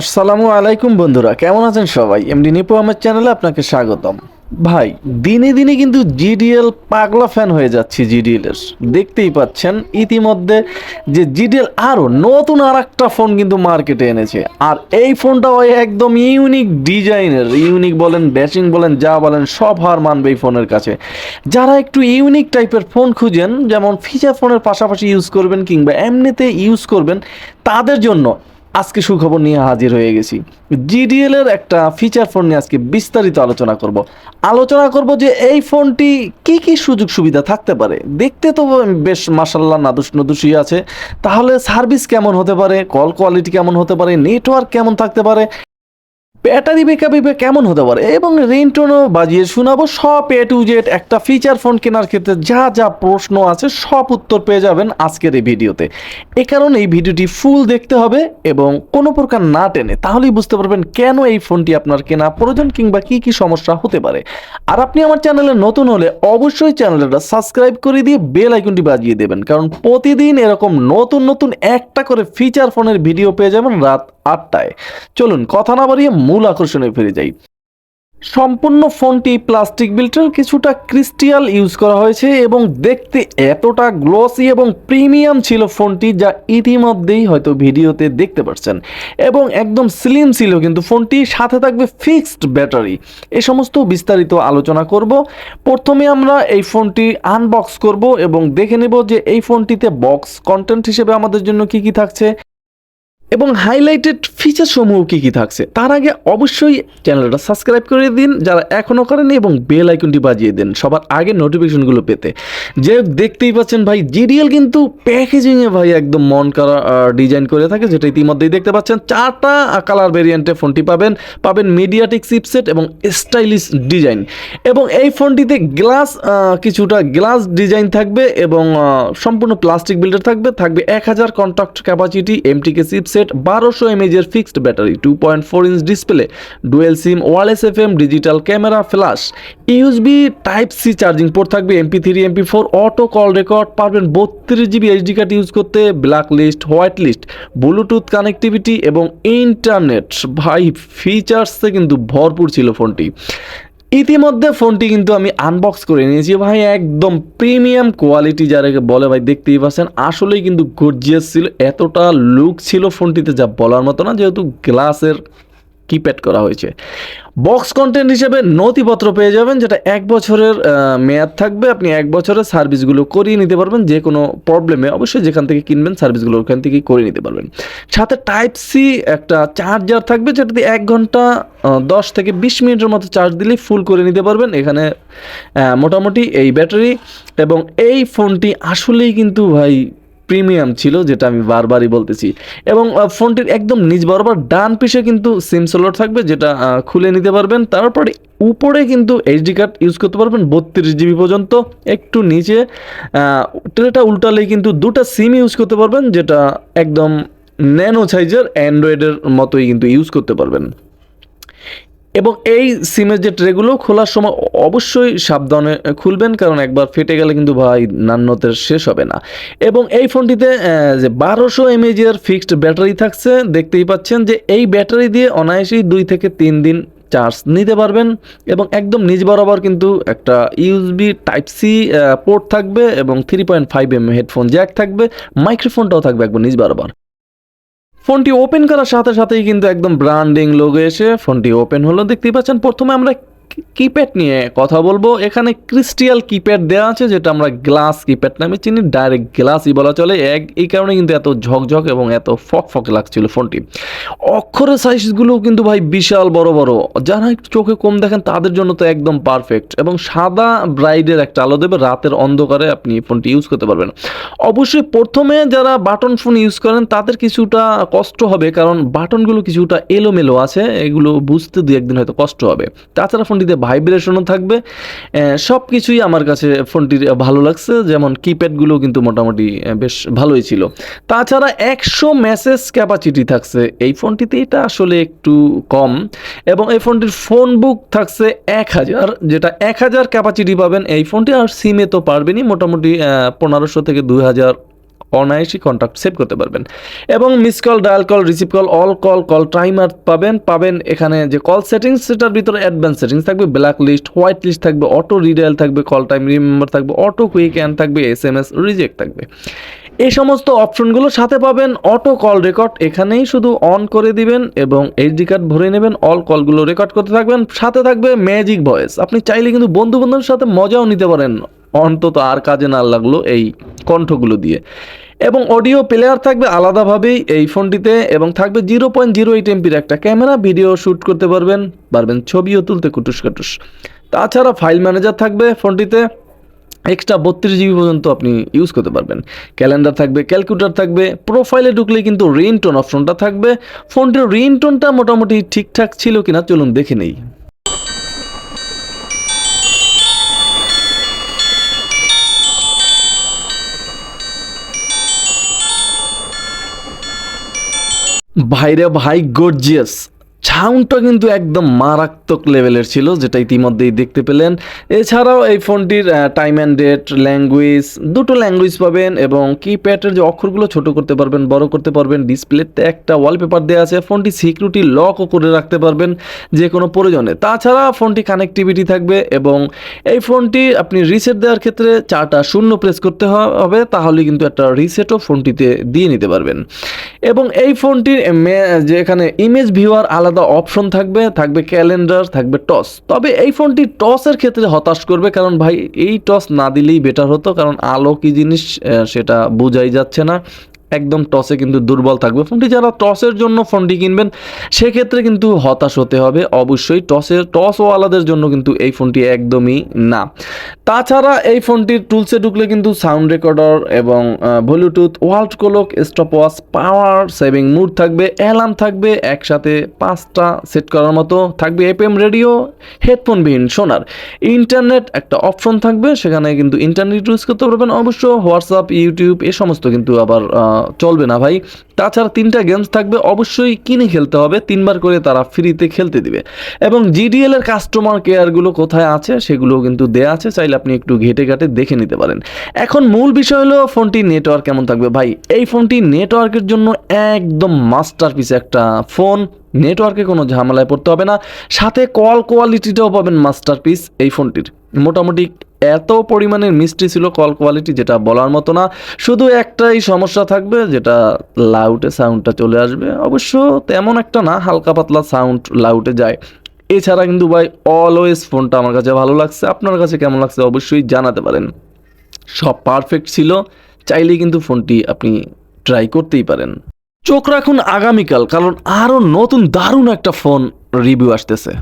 আসসালামু আলাইকুম বন্ধুরা, কেমন আছেন সবাই? এমডি নিপু আমার চ্যানেলে আপনাকে স্বাগতম। ভাই, দিনে দিনে কিন্তু জিডিএল পাগলা ফ্যান হয়ে যাচ্ছে জিডিএল এর দেখতেই পাচ্ছেন, ইতিমধ্যে যে জিডিএল আরও নতুন আর একটা ফোন কিন্তু মার্কেটে এনেছে। আর এই ফোনটাও একদম ইউনিক ডিজাইনের ইউনিক বলেন ব্যাচিং বলেন, যা বলেন, সব হার মানবে এই ফোনের কাছে। যারা একটু ইউনিক টাইপের ফোন খুঁজেন, যেমন ফিচার ফোনের পাশাপাশি ইউজ করবেন কিংবা এমনিতে ইউজ করবেন, তাদের জন্য আজকে সুখবর নিয়ে হাজির হয়ে গেছি। জিডিএল এর একটা ফিচার ফোন নিয়ে আজকে বিস্তারিত আলোচনা করব। আলোচনা করব যে এই ফোনটি কি কি সুযোগ সুবিধা থাকতে পারে। দেখতে তো বেশ মাসাল্লাহ নাদুস নদুসি আছে। তাহলে সার্ভিস কেমন হতে পারে? কল কোয়ালিটি কেমন হতে পারে? নেটওয়ার্ক কেমন থাকতে পারে? ব্যাটারি ব্যাকআপ কেমন হতে পারে? এবং রিংটোনও বাজিয়ে শোনাবো সব এ টু জেড একটা ফিচার ফোন কেনার ক্ষেত্রে যা যা প্রশ্ন আছে সব উত্তর পেয়ে যাবেন আজকের এই ভিডিওতে। এ কারণে এই ভিডিওটি ফুল দেখতে হবে এবং কোনো প্রকার না টেনে তাহলেই বুঝতে পারবেন কেন এই ফোনটি আপনার কেনা প্রয়োজন কিংবা কি কি সমস্যা হতে পারে। আর আপনি আমার চ্যানেলে নতুন হলে অবশ্যই চ্যানেলটা সাবস্ক্রাইব করে দিয়ে বেল আইকনটি বাজিয়ে দেবেন। কারণ প্রতিদিন এরকম নতুন নতুন একটা করে ফিচার ফোনের ভিডিও পেয়ে যাবেন রাত আটটায়। চলুন, কথা না বাড়িয়ে মূল আকর্ষণে ফিরে যাই। সম্পূর্ণ ফোনটি প্লাস্টিক বিল্টের কিছুটা ক্রিস্টিয়াল ইউজ করা হয়েছে এবং দেখতে এতটা গ্লসি এবং প্রিমিয়াম ছিল ফোনটি যা ইতিমধ্যেই হয়তো ভিডিওতে দেখতে পাচ্ছেন এবং একদম স্লিম ছিল কিন্তু ফোনটি, সাথে থাকবে ফিক্সড ব্যাটারি এ সমস্ত বিস্তারিত আলোচনা করব। প্রথমে আমরা এই ফোনটি আনবক্স করব এবং দেখে নেব যে এই ফোনটিতে বক্স কন্টেন্ট হিসেবে আমাদের জন্য কি কি থাকছে। এবং হাইলাইটেড ফিচার সমূহ কী কী থাকছে, তার আগে অবশ্যই চ্যানেলটা সাবস্ক্রাইব করে দিন, যারা এখনও করেনি এবং বেল আইকনটি বাজিয়ে দিন, সবার আগে নোটিফিকেশনগুলো পেতে। যে দেখতেই পাচ্ছেন ভাই জিডিএল কিন্তু প্যাকেজিংয়ে ভাই একদম মন করা ডিজাইন করে থাকে, যেটা ইতিমধ্যেই দেখতে পাচ্ছেন। চারটা কালার ভেরিয়েন্টে ফোনটি পাবেন পাবেন মিডিয়াটিক চিপসেট এবং স্টাইলিশ ডিজাইন এবং এই ফোনটিতে গ্লাস কিছুটা গ্লাস ডিজাইন থাকবে এবং সম্পূর্ণ প্লাস্টিক বিল্ডার থাকবে থাকবে এক হাজার কন্ট্যাক্ট ক্যাপাসিটি এমটিকে চিপসেট বারোশো এমএজের fixed battery two point four inch display dual SIM wireless F M digital camera flash USB type C charging port থাকবে MP three MP four auto call record পারবেন বত্রিশ GB HD card use করতে black list white list bluetooth connectivity এবং internet ভাই ফিচার্সে কিন্তু ভরপুর ছিল ফোনটি। ইতিমধ্যে ফোনটি কিন্তু আমি আনবক্স করে নিয়েছি। ভাই, একদম প্রিমিয়াম কোয়ালিটি যারাকে বলে, ভাই, দেখতেই পাচ্ছেন, আসলেই কিন্তু গর্জিয়াস ছিল। এতটা লুক ছিল ফোনটিতে, যা বলার মতো না, যেহেতু গ্লাসের কিপ্যাড করা হয়েছে। বক্স কন্টেন্ট হিসেবে নথিপত্র পেয়ে যাবেন, যেটা এক বছরের মেয়াদ থাকবে। আপনি এক বছরের সার্ভিসগুলো করিয়ে নিতে পারবেন, যে কোনো প্রবলেমে অবশ্যই যেখান থেকে কিনবেন সার্ভিসগুলো ওখান থেকেই করে নিতে পারবেন। সাথে টাইপ সি একটা চার্জার থাকবে, যেটাতে এক ঘণ্টা দশ থেকে বিশ মিনিটের মতো চার্জ দিলেই ফুল করে নিতে পারবেন। এখানে মোটামুটি এই ব্যাটারি এবং এই ফোনটি আসলেই কিন্তু ভাই প্রিমিয়াম ছিল, যেটা আমি বারবারই বলতেছি। এবং ফোনটির একদম নিচ বরাবর ডান পিসে কিন্তু সিম স্লট থাকবে, যেটা খুলে নিতে পারবেন। তারপরে উপরে কিন্তু এইচডি কার্ড ইউজ করতে পারবেন, বত্রিশ জিবি পর্যন্ত। একটু নিচে ট্রেটা উল্টালেই কিন্তু দুটো সিম ইউজ করতে পারবেন, যেটা একদম ন্যানো সাইজের অ্যান্ড্রয়েডের মতোই কিন্তু ইউজ করতে পারবেন। এবং এই সিমের যে ট্রেগুলো খোলার সময় অবশ্যই সাবধানে খুলবেন, কারণ একবার ফেটে গেলে কিন্তু ভাই নান্যতের শেষ হবে না। এবং এই ফোনটিতে যে বারোশো এমএজের ফিক্সড ব্যাটারি থাকছে, দেখতেই পাচ্ছেন যে এই ব্যাটারি দিয়ে অনায়াসেই দুই থেকে তিন দিন চার্জ নিতে পারবেন এবং একদম নিজ বরাবর কিন্তু একটা ইউএসবি টাইপ সি পোর্ট থাকবে এবং three point five M headphone jack থাকবে মাইক্রোফোনটাও থাকবে একবার নিজ বরাবর। ফোনটি ওপেন করার সাথে সাথেই কিন্তু একদম ব্র্যান্ডিং লোগো এসে ফোনটি ওপেন হলো। দেখতেই পাচ্ছেন, প্রথমে আমরা কিপ্যাড নিয়ে কথা বলব। এখানে ক্রিস্টিয়াল কিপ্যাড দেওয়া আছে, যেটা আমরা গ্লাস কিপ্যাড নামে চিনি। ডাইরেক্ট গ্লাসই বলা চলে। এক, এই কারণে কিন্তু এত ঝকঝক এবং এত ফক ফক লাগছিল ফোনটি। অক্ষরের সাইজগুলো কিন্তু ভাই বিশাল বড় বড়। যারা একটু চোখে কম দেখেন, তাদের জন্য তো একদম পারফেক্ট এবং সাদা ব্রাইডের একটা আলো দেবে। রাতের অন্ধকারে আপনি ফোনটি ইউজ করতে পারবেন। অবশ্যই প্রথমে যারা বাটন ফোন ইউজ করেন, তাদের কিছুটা কষ্ট হবে। কারণ বাটনগুলো কিছুটা এলোমেলো আছে। এগুলো বুঝতে দু একদিন হয়তো কষ্ট হবে। তাছাড়া ফোনটিতে ভাইব্রেশনও থাকবে। সব কিছুই আমার কাছে ফোনটির ভালো লাগছে, যেমন কিপ্যাডগুলো কিন্তু মোটামুটি বেশ ভালোই ছিল। তাছাড়া একশো মেসেজ ক্যাপাসিটি থাকছে, এই ফোনটিতে এটা আসলে একটু কম। এবং এই ফোনটির ফোন বুক থাকছে এক হাজার, যেটা এক হাজার ক্যাপাসিটি পাবেন এই ফোনটি, আর সিমে তো পারবেনই, মোটামুটি পনেরোশো থেকে দুই হাজার অনায়াসই কন্ট্যাক্ট সেভ করতে পারবেন। এবং miss call dial call receive call all call call timer পাবেন। পাবেন এখানে যে কল সেটিংস সেটার ভিতরে অ্যাডভান্স সেটিংস থাকবে ব্ল্যাক লিস্ট হোয়াইট লিস্ট থাকবে অটো রিডায়াল থাকবে কল টাইম রিমেম্বার থাকবে অটো কুইক অ্যান্ড থাকবে এস এম এস রিজেক্ট থাকবে। এই সমস্ত অপশনগুলো সাথে পাবেন অটো কল রেকর্ড এখানেই শুধু অন করে দিবেন এবং এইচডি কার্ড ভরে নেবেন অল কলগুলো রেকর্ড করতে থাকবেন। সাথে থাকবে ম্যাজিক ভয়েস আপনি চাইলে কিন্তু বন্ধু বান্ধবের সাথে মজাও নিতে পারেন, অন্তত আর কাজে না লাগল এই কণ্ঠগুলো দিয়ে। এবং অডিও প্লেয়ার থাকবে আলাদাভাবেই এই ফোনটিতে এবং থাকবে জিরো পয়েন্ট জিরো এইট এমপির একটা ক্যামেরা ভিডিও শ্যুট করতে পারবেন পারবেন ছবিও তুলতে কুটুস কাটুস। তাছাড়া ফাইল ম্যানেজার থাকবে ফোনটিতে এক্সট্রা বত্রিশ জিবি পর্যন্ত আপনি ইউজ করতে পারবেন। ক্যালেন্ডার থাকবে ক্যালকুলেটার থাকবে প্রোফাইলে ঢুকলে কিন্তু রিংটোন অপশনটা থাকবে। ফোনটির রিংটোনটা মোটামুটি ঠিকঠাক ছিল কিনা চলুন দেখে নেই। ভাইরে ভাই গর্জিয়াস সাউন্ডটা কিন্তু একদম মারাত্মক লেভেলের ছিল, যেটা ইতিমধ্যেই দেখতে পেলেন। এছাড়াও এই ফোনটির টাইম অ্যান্ড ডেট ল্যাঙ্গুয়েজ দুটো ল্যাঙ্গুয়েজ পাবেন এবং কিপ্যাডের যে অক্ষরগুলো ছোট করতে পারবেন, বড় করতে পারবেন ডিসপ্লেতে একটা ওয়ালপেপার দেওয়া আছে। ফোনটি সিকিউরিটি লকও করে রাখতে পারবেন যে কোনো প্রয়োজনে। তাছাড়া ফোনটি কানেক্টিভিটি থাকবে এবং এই ফোনটি আপনি রিসেট দেওয়ার ক্ষেত্রে চারটা শূন্য প্রেস করতে হবে, তাহলে কিন্তু একটা রিসেটও ফোনটিতে দিয়ে নিতে পারবেন। এবং এই ফোনটির যে এখানে ইমেজ ভিউয়ার আলাদা অপশন থাকবে থাকবে ক্যালেন্ডার থাকবে টস তবে এই ফোনটি টসের ক্ষেত্রে হতাশ করবে, কারণ ভাই এই টস না দিলেই বেটার হতো, কারণ আলো কি জিনিস সেটা বোঝাই যাচ্ছে না। একদম টসে কিন্তু দুর্বল থাকবে। ফোনটি যারা টসের জন্য ফোনটি কিনবেন, সেক্ষেত্রে কিন্তু হতাশ হতে হবে। অবশ্যই টসের, টসওয়ালাদের জন্য কিন্তু এই ফোনটি একদমই না। তাছাড়া এই ফোনটির টুলসে ঢুকলে কিন্তু সাউন্ড রেকর্ডার এবং bluetooth world clock stop watch power saving mode থাকবে, অ্যালার্ম থাকবে, একসাথে পাঁচটা সেট করার মতো থাকবে এফএম রেডিও হেডফোনবিহীন শোনার ইন্টারনেট একটা অপশন থাকবে, সেখানে কিন্তু ইন্টারনেট ইউজ করতে পারবেন। অবশ্য হোয়াটসঅ্যাপ, ইউটিউব, এ সমস্ত কিন্তু আবার চলবে না ভাই। তাছাড়া তিনটা গেমস থাকবে, অবশ্যই কিনে খেলতে হবে। তিনবার করে তারা ফ্রিতে খেলতে দিবে। এবং জিডিএল এর কাস্টমার কেয়ারগুলো কোথায় আছে সেগুলো কিন্তু দেয়া আছে। চাইলে আপনি একটু ঘেটে ঘাটে দেখে নিতে পারেন। এখন মূল বিষয় হলো ফোনটি নেটওয়ার্ক কেমন থাকবে ভাই? এই ফোনটি নেটওয়ার্কের জন্য একদম মাস্টারপিস একটা ফোন নেটওয়ার্কে কোনো ঝামেলায় পড়তে হবে না। সাথে কল কোয়ালিটিটাও পাবেন মাস্টারপিস এই ফোনটির মোটামুটি এত পরিমাণের মিষ্টি ছিল কল কোয়ালিটি যেটা বলার মতো না। শুধু একটাই সমস্যা থাকবে, যেটা লাউটে সাউন্ডটা চলে আসবে। অবশ্য তেমন একটা না, হালকা পাতলা সাউন্ড লাউটে যায়। এছাড়া কিন্তু ভাই অলওয়েজ ফোনটা আমার কাছে ভালো লাগছে। আপনার কাছে কেমন লাগছে অবশ্যই জানাতে পারেন। সব পারফেক্ট ছিল, চাইলেই কিন্তু ফোনটি আপনি ট্রাই করতেই পারেন। চোখ রাখুন আগামীকাল, কারণ আরও নতুন দারুণ একটা ফোন রিভিউ আসতেছে।